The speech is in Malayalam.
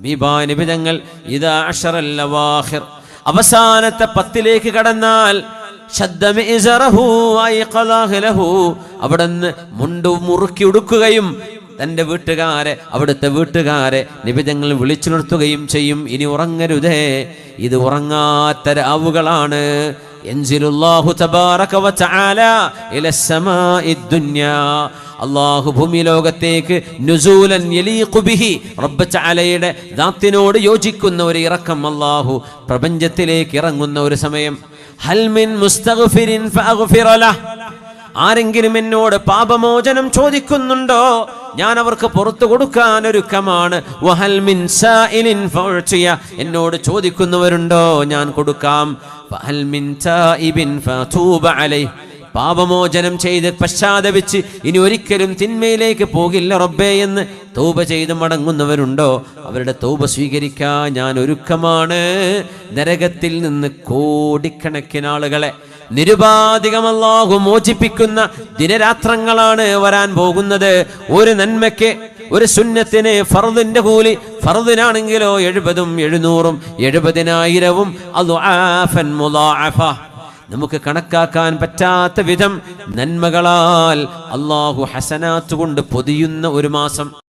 ഹബീബായ നിബിതങ്ങൾ ഇതാ അഷറല്ലവാഹിർ. അവസാനത്തെ പത്തിലേക്ക് കടന്നാൽ. അവിടുന്ന് മുണ്ട് മുറുക്കി ഉടുക്കുകയും തന്റെ വീട്ടുകാരെ അവിടുത്തെ വീട്ടുകാരെ നിബിതങ്ങൾ വിളിച്ചു നിർത്തുകയും ചെയ്യും. ഇനി ഉറങ്ങരുതേ. ഇത് ഉറങ്ങാത്ത രാവുകളാണ്. അള്ളാഹു ഭൂമി ലോകത്തേക്ക് നുസൂലൻ യലീഖു ബിഹി. റബ്ബ് തആലയുടെ ദാത്തിനോട് യോജിക്കുന്ന ഒരു ഇറക്കം അള്ളാഹു പ്രപഞ്ചത്തിലേക്ക് ഇറങ്ങുന്ന ഒരു സമയം. ഹൽമിൻ മുസ്തഗ്ഫിരിൻ ഫഅഗ്ഫിറ ലഹ്. ആരെങ്കിലും എന്നോട് പാപമോചനം ചോദിക്കുന്നുണ്ടോ? ഞാൻ അവർക്ക് പുറത്തു കൊടുക്കാൻ ഒരുക്കമാണ്. എന്നോട് ചോദിക്കുന്നവരുണ്ടോ? ഞാൻ കൊടുക്കാം. പാപമോചനം ചെയ്ത് പശ്ചാത്തപിച്ച് ഇനി ഒരിക്കലും തിന്മയിലേക്ക് പോകില്ല റബ്ബേ എന്ന് തൗബ ചെയ്ത് മടങ്ങുന്നവരുണ്ടോ? അവരുടെ തൗബ സ്വീകരിക്കാൻ ഞാൻ ഒരുക്കമാണ്. നരകത്തിൽ നിന്ന് കോടിക്കണക്കിന് ആളുകളെ നിരുപാധികം അല്ലാഹു മോചിപ്പിക്കുന്ന ദിനരാത്രങ്ങളാണ് വരാൻ പോകുന്നത്. ഒരു നന്മയ്ക്ക് ഒരു സുന്നത്തിന് ഫറുദിന്റെ കൂലി ഫറുദിനാണെങ്കിലോ എഴുപതും എഴുന്നൂറും എഴുപതിനായിരവും നമുക്ക് കണക്കാക്കാൻ പറ്റാത്ത വിധം നന്മകളാൽ അള്ളാഹു ഹസനാത്ത് കൊണ്ട് പൊതിയുന്ന ഒരു മാസം.